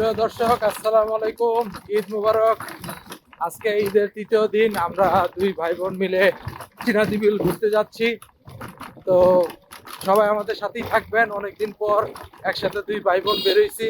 প্রিয় দর্শক, আসসালামু আলাইকুম। ঈদ মুবারক। আজকে ঈদের তৃতীয় দিন, আমরা দুই ভাই বোন মিলে চিনাদিবিল ঘুরতে যাচ্ছি। তো সবাই আমাদের সাথেই থাকবেন। অনেকদিন পর একসাথে দুই ভাই বোন বেরোইছি।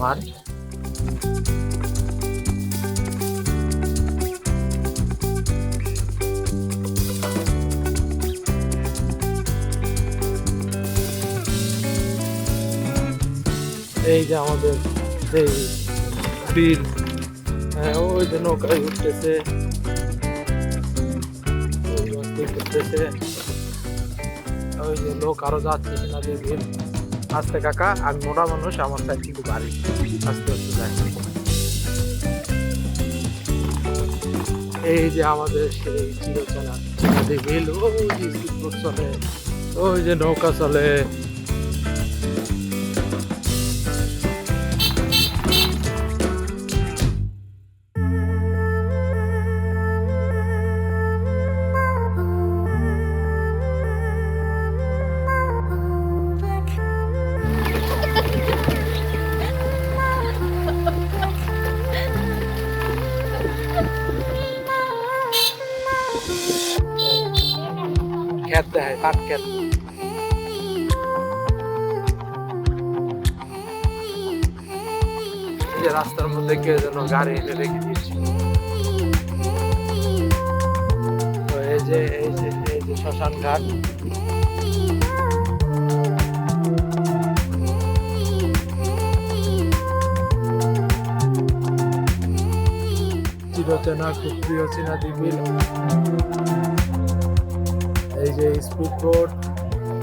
আমার। এই যে আমাদের সেই বিল হ্যাঁ ওই যে নৌকায় উঠতেছে। ওই মাছটি করতেছে ওই যে লোক আরও যাচ্ছে কিনা দেখবেন আস্তে কাকা আর মোটা মানুষ আমার সাইড কিন্তু বাড়ি। আস্তে আস্তে যাই এই যে আমাদের সেই চিরচেনা স্পিডবোট চলে ওই যে নৌকা চলে। যে রাস্তার মধ্যে কেউ যেন গাড়ি এনে রেখে দিয়েছে। এই যে এই যে এই যে শ্মশান ঘাট। চিরচেনা খুব প্রিয় চেনা দিবিল যে স্পিড বোট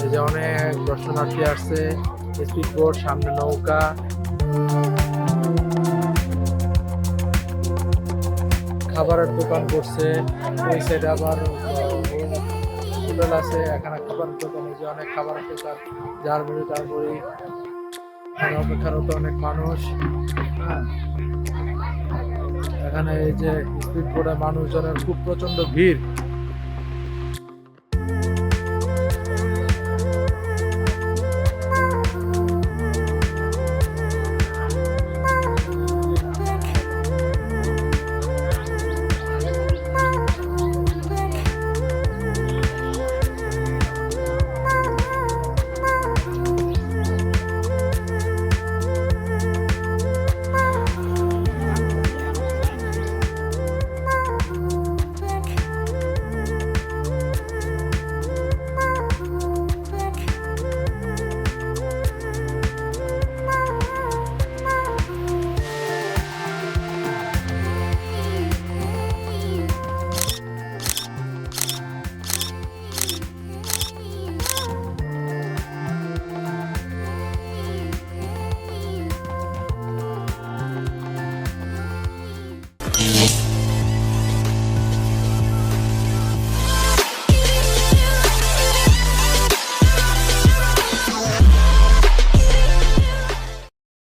এই যে অনেক দর্শনার্থী আসছে স্পিড বোট সামনে নৌকা। খাবারের দোকান করছে, ওই সাইডে আবার হোটেল আছে, এখানে খাবারের দোকান যে অনেক খাবারের দোকান যার মুড়ি তার মুড়ি এখানে অপেক্ষারত অনেক মানুষ। হ্যাঁ। এখানে এই যে স্পিড বোটে মানুষজনের খুব প্রচণ্ড ভিড়।